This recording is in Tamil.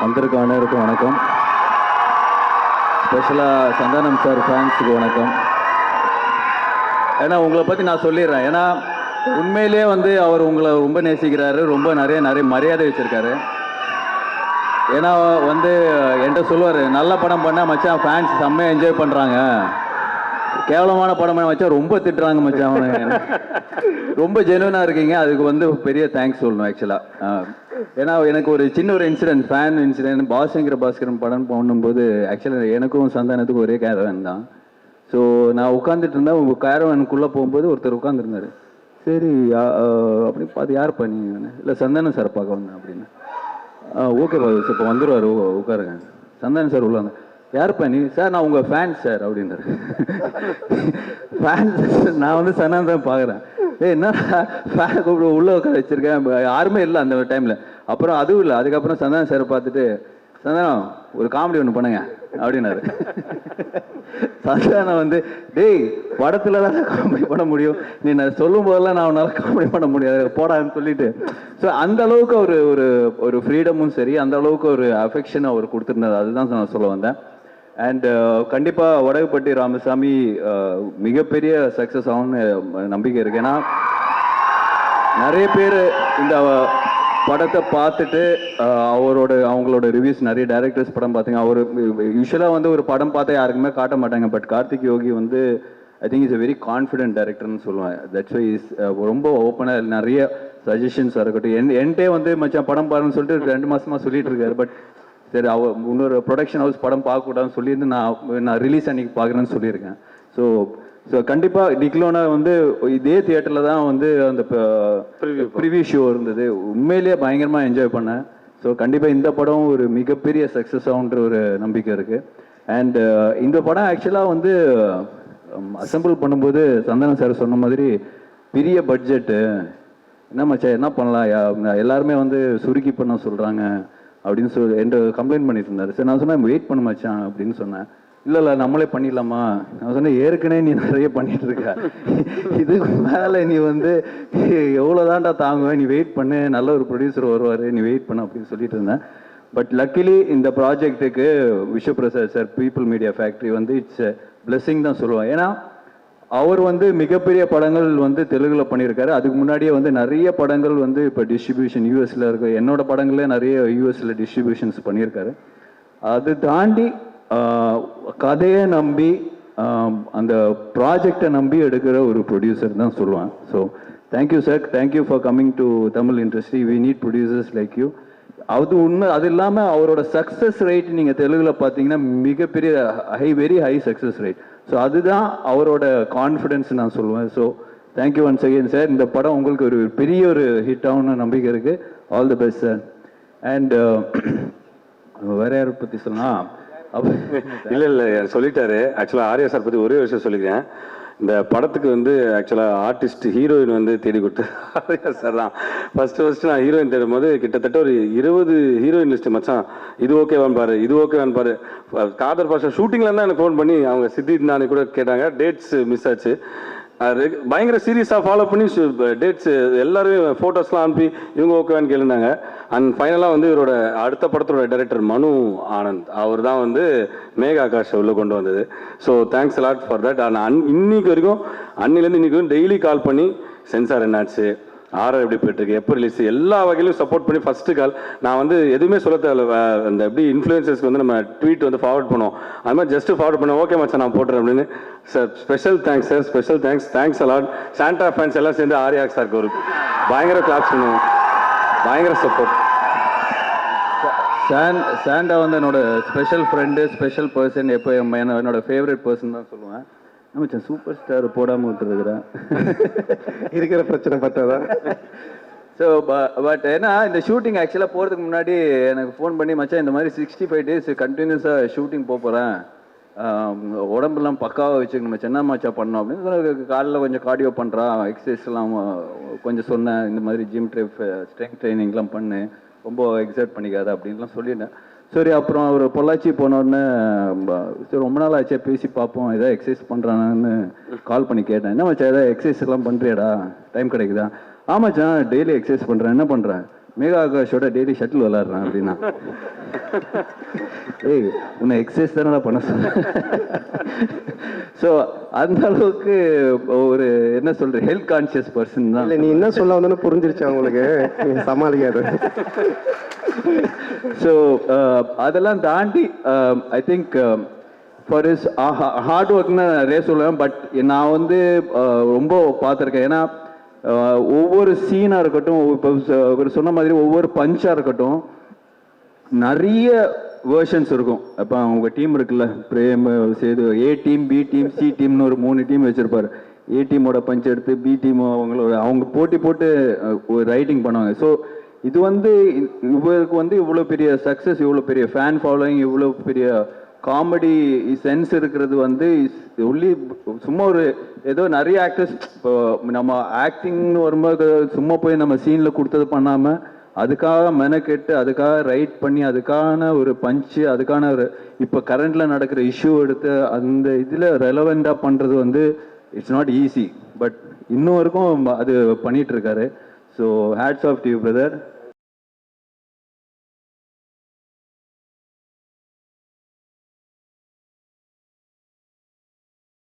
வந்திருக்க அனைவருக்கும் வணக்கம். ஸ்பெஷலாக சந்தானம் சார் ஃபேன்ஸுக்கு வணக்கம். ஏன்னா உங்களை பற்றி நான் சொல்லிடுறேன். ஏன்னா உண்மையிலேயே வந்து அவர் உங்களை ரொம்ப நேசிக்கிறாரு. ரொம்ப நிறைய நிறைய மரியாதை வச்சுருக்காரு. ஏன்னா வந்து என்கிட்ட சொல்லுவார் நல்ல படம் பண்ணால் மச்சான் ஃபேன்ஸ் செம்மையாக என்ஜாய் பண்ணுறாங்க கேவலமான படம் பண்ண மச்சான் ரொம்ப திட்டுறாங்க மச்சான் ரொம்ப ஜெனுவனாக இருக்கீங்க. அதுக்கு வந்து பெரிய தேங்க்ஸ் சொல்லணும் ஆக்சுவலாக ஏன்னா எனக்கு ஒரு சின்ன ஒரு இன்சிடென்ட் ஃபேன் இன்சிடென்ட் பாஸ்ங்கிற பாஸ்கரன் படம் பண்ணும்போது ஆக்சுவலாக எனக்கும் சந்தானத்துக்கும் ஒரே கேரவன் தான். ஸோ நான் உட்காந்துட்டு இருந்தேன். உங்கள் கேரவனுக்குள்ளே போகும்போது ஒருத்தர் உட்காந்துருந்தாரு சரி யா- அப்படி பார்த்து யார் பண்ணி இல்லை சந்தானம் சார் பார்க்க வந்தேன் அப்படின்னு. ஓகே பாஸ் இப்போ வந்துடுவார் உட்காருங்க. சந்தானம் சார் உள்ள யார் பண்ணி சார் நான் உங்கள் ஃபேன் சார் அப்படின்னாரு. ஃபேன் நான் வந்து சந்தானம் தான் பார்க்குறேன். ஏய் என்ன? ஃபேன் கூப்பிட்டு உள்ளே உட்கார வச்சிருக்கேன். யாருமே இல்லை அந்த டைமில் அப்புறம் அதுவும் இல்லை. அதுக்கப்புறம் சந்தானம் சார் பார்த்துட்டு சந்தானம் ஒரு காமெடி ஒன்று பண்ணுங்க. அப்படின்னாரு. சந்தானம் வந்து டேய் படத்துல தான் காமெடி பண்ண முடியும். நீ நான் சொல்லும் போதெல்லாம் நான் உன்னால் காமெடி பண்ண முடியாது. போடான்னு சொல்லிட்டு. ஸோ அந்த அளவுக்கு ஒரு ஒரு ஒரு ஃப்ரீடமும் சரி அந்த அளவுக்கு ஒரு அஃபெக்ஷன் அவர் கொடுத்துருந்தாரு. அதுதான் நான் சொல்ல வந்தேன். அண்ட் uh, கண்டிப்பாக வடகுப்பட்டி ராமசாமி uh, மிகப்பெரிய சக்ஸஸ் ஆகும்னு நம்பிக்கை இருக்கு. ஏன்னா நிறைய பேர் இந்த படத்தை பார்த்துட்டு uh, அவரோட அவங்களோட ரிவ்யூஸ் நிறைய டேரக்டர்ஸ் படம் பார்த்தீங்க அவர் யூஸ்வலாக வந்து ஒரு படம் பார்த்தா யாருக்குமே காட்ட மாட்டாங்க. பட் கார்த்திக் யோகி வந்து I think is a very confident டேரக்டர்னு சொல்லுவேன் தட்ஸ் வை இஸ் ரொம்ப ஓப்பனாக நிறைய சஜஷன்ஸாக இருக்கட்டும். என் என்கிட்டே வந்து மச்சான் படம் பாருன்னு சொல்லிட்டு ரெண்டு மாசமா சொல்லிட்டு இருக்காரு. பட் சரி அவ இன்னொரு ப்ரொடக்ஷன் ஹவுஸ் படம் பார்க்கக்கூடாதுன்னு சொல்லியிருந்து நான் நான் ரிலீஸ் அன்னைக்கு பார்க்குறேன்னு சொல்லியிருக்கேன். ஸோ ஸோ கண்டிப்பாக டிக்லோனா வந்து இதே தியேட்டரில் தான் வந்து அந்த ப்ரிவியூ ஷோ இருந்தது. உண்மையிலேயே பயங்கரமாக என்ஜாய் பண்ணேன். ஸோ கண்டிப்பாக இந்த படம் ஒரு மிகப்பெரிய சக்ஸஸ் ஆகுன்ற ஒரு நம்பிக்கை இருக்குது அண்ட் இந்த படம் ஆக்சுவலாக வந்து அசெம்பிள் பண்ணும்போது சந்தனம் சார் சொன்ன மாதிரி பெரிய பட்ஜெட்டு என்ன மச்சான் என்ன பண்ணலாம்? எல்லாருமே வந்து சுருக்கி பண்ண சொல்கிறாங்க அப்படின்னு சொல்லி என்ற கம்ப்ளைண்ட் பண்ணிட்டு இருந்தாரு சரி நான் சொன்னேன் வெயிட் பண்ண மச்சான் அப்படின்னு சொன்னேன். இல்லை இல்லை நம்மளே பண்ணிடலாமா? நான் சொன்னேன் ஏற்கனவே நீ நிறைய பண்ணிட்டு இருக்க இதுக்கு மேலே நீ வந்து எவ்வளோதான்டா தாங்குவேன் நீ வெயிட் பண்ணு நல்ல ஒரு ப்ரொடியூசர் வருவார் நீ வெயிட் பண்ணு அப்படின்னு சொல்லிட்டு இருந்தேன். பட் லக்கிலி இந்த ப்ராஜெக்ட்டுக்கு Vishwaprasad sir people media factory வந்து இட்ஸ் பிளெஸ்ஸிங் தான் சொல்லுவேன் ஏன்னா அவர் வந்து மிகப்பெரிய படங்கள் வந்து தெலுங்குல பண்ணியிருக்காரு. அதுக்கு முன்னாடியே வந்து நிறைய படங்கள் வந்து இப்போ டிஸ்ட்ரிபியூஷன் யூஎஸ்ல இருக்கு. என்னோட படங்களே நிறைய யூஎஸ்ல டிஸ்ட்ரிபியூஷன்ஸ் பண்ணியிருக்காரு. அது தாண்டி கதையை நம்பி அந்த ப்ராஜெக்டை நம்பி எடுக்கிற ஒரு ப்ரொடியூசர் தான் சொல்லுவேன் so thank you sir thank you for coming to Tamil industry we need producers like you அது உண்மை அது இல்லாமல் அவரோட சக்ஸஸ் ரேட் நீங்கள் தெலுங்கில் பார்த்தீங்கன்னா மிகப்பெரிய high very high success rate so அதுதான் அவரோட கான்ஃபிடென்ஸ் நான் சொல்லுவேன். So thank you once again sir இந்த படம் உங்களுக்கு ஒரு பெரிய ஒரு ஹிட் ஆகும்னு நம்பிக்கை இருக்குது all the best sir and வேற யாரை பற்றி சொல்லலாம்? இல்லை இல்லை சொல்லிட்டாரு. ஆக்சுவலா ஆர்யா சார் பற்றி ஒரே விஷயம் சொல்லிக்கிறேன். இந்த படத்துக்கு வந்து ஆக்சுவலாக ஆர்டிஸ்ட் ஹீரோயின் வந்து தேடி கொடுத்து சார் தான் ஃபஸ்ட்டு ஃபஸ்ட்டு நான் ஹீரோயின் தேடும் போது கிட்டத்தட்ட ஒரு இருபது ஹீரோயின் லிஸ்ட் மச்சான் இது ஓகேவான் பாரு இது ஓகேவான்னு பாரு. காதர் பாஷா ஷூட்டிங்கில் தான் எனக்கு ஃபோன் பண்ணி அவங்க சித்தி நானே கூட கேட்டாங்க டேட்ஸ் மிஸ் ஆச்சு. பயங்கர சீரியஸாக ஃபாலோ பண்ணி டேட்ஸ் எல்லாரும் ஃபோட்டோஸ்லாம் அனுப்பி இவங்க ஓகேவான்னு கேளுனாங்க அண்ட் ஃபைனலாக வந்து இவரோட அடுத்த படத்தோட டைரக்டர் மனு ஆனந்த். அவர் தான் வந்து மேகா ஆகாஷ் உள்ளே கொண்டு வந்தது. So thanks lot for that ஆனால் அன் இன்னைக்கு வரைக்கும் அன்னிலேருந்து இன்னைக்கு வரைக்கும் டெய்லி கால் பண்ணி சென்சார் என்னாச்சு? ஆர்ஆர் எப்படி போயிட்டு இருக்கு எப்போ ரிலீஸ் எல்லா வகையிலும் சப்போர்ட் பண்ணி ஃபர்ஸ்ட் கால் நான் வந்து எதுவுமே சொல்ல தேவையில்ல அந்த எப்படி இன்ஃப்ளூயன்சர்ஸ்க்கு வந்து நம்ம ட்வீட் வந்து ஃபார்வர்ட் பண்ணுவோம். அது மாதிரி ஜஸ்ட் ஃபார்வர்ட் பண்ண ஓகே மச்சா நான் போட்டுறேன் அப்படின்னு. Sir special thanks sir special thanks thanks a lot Santa fans எல்லாம் சேர்ந்து ஆர்யா சாருக்கு ஒரு பயங்கர கிளாப்ஸ் பண்ணுவோம். பயங்கர சப்போர்ட் சாண்ட் சாண்டா வந்து என்னோட ஸ்பெஷல் ஃப்ரெண்டு ஸ்பெஷல் பர்சன் எப்போ என்னோட ஃபேவரட் பர்சன் தான் சொல்லுவேன். நம்ம சூப்பர் ஸ்டார் போடாமல் விட்டுருக்குறேன் இருக்கிற பிரச்சனை பத்தாதா ஸோ பட் ஏன்னா இந்த ஷூட்டிங் ஆக்சுவலாக போகிறதுக்கு முன்னாடி எனக்கு ஃபோன் பண்ணி மச்சான் இந்த மாதிரி சிக்ஸ்டி ஃபைவ் டேஸ் கண்டினியூஸாக ஷூட்டிங் போக போகிறேன் உடம்பெல்லாம் பக்காவாக வச்சுக்கணும் மச்சான். என்ன மச்சா பண்ணோம் அப்படின்னு காலைல கொஞ்சம் கார்டியோ பண்ணுறான் எக்ஸசைஸ்லாம் கொஞ்சம் சொன்னேன். இந்த மாதிரி ஜிம் ட்ரிப் ஸ்ட்ரெங்க் ட்ரைனிங்லாம் பண்ணு. ரொம்ப எக்ஸைட் பண்ணிக்காத அப்படின்லாம் சொல்லிட்டேன் சரி அப்புறம் அவர் பொள்ளாச்சி போனோடனே சரி ரொம்ப நாள் ஆச்சே பேசி பார்ப்போம் ஏதாவது எக்ஸசைஸ் பண்ணுறானான்னு கால் பண்ணி கேட்டேன். என்ன மச்சா ஏதாவது எக்ஸசைஸ் எல்லாம் பண்ணுறியாடா டைம் கிடைக்குதா? ஆமாச்சா டெய்லி எக்ஸசைஸ் பண்ணுறேன் என்ன பண்ணுறேன் மேகா ஆகாஷோட டெய்லி ஷட்டில் விளாட்றேன் அப்படின்னா. ஏய் உன்னை எக்ஸசைஸ் தானே பண்ண சொன்னேன் ஸோ அந்த அளவுக்கு ஒரு என்ன சொல்ற ஹெல்த் கான்சியஸ் பர்சன் தான். இல்ல நீ என்ன சொல்ல வந்தோன்னு புரிஞ்சிருச்சு அவங்களுக்கு. நீ சமாளிக்காது. ஸோ அதெல்லாம் தாண்டி I think for is hard ஒர்க்னு நிறைய சொல்லுவேன் பட் நான் வந்து uh, ரொம்ப பார்த்துருக்கேன். ஏன்னா uh, ஒவ்வொரு சீனாக இருக்கட்டும் இப்போ இவர் சொன்ன மாதிரி ஒவ்வொரு பஞ்சாக இருக்கட்டும் நிறைய வேர்ஷன்ஸ் இருக்கும். இப்போ அவங்க டீம் இருக்குல்ல Prem Sethu A team B team C டீம்னு ஒரு மூணு டீம் வச்சுருப்பார். ஏ டீமோட பஞ்ச் எடுத்து பி டீம் அவங்களோட அவங்க போட்டி போட்டு ஒரு ரைட்டிங் பண்ணுவாங்க. ஸோ இது வந்து இவருக்கு வந்து இவ்வளோ பெரிய சக்ஸஸ் இவ்வளோ பெரிய ஃபேன் ஃபாலோயிங் இவ்வளோ பெரிய காமெடி சென்ஸ் இருக்கிறது வந்து ஒன்லி சும்மா ஒரு ஏதோ நிறைய ஆக்டர்ஸ் இப்போ நம்ம ஆக்டிங்னு வரும்போது சும்மா போய் நம்ம சீனில் கொடுத்தது பண்ணாமல் அதுக்காக மெனக்கெட்டு அதுக்காக ரைட் பண்ணி அதுக்கான ஒரு பஞ்சு அதுக்கான ஒரு இப்போ கரண்டில் நடக்கிற இஷ்யூ எடுத்து அந்த இதில் ரெலவெண்ட்டாக பண்ணுறது வந்து இட்ஸ் நாட் ஈஸி பட் இன்னும் வரைக்கும் அது பண்ணிகிட்ருக்காரு so hats off to you brother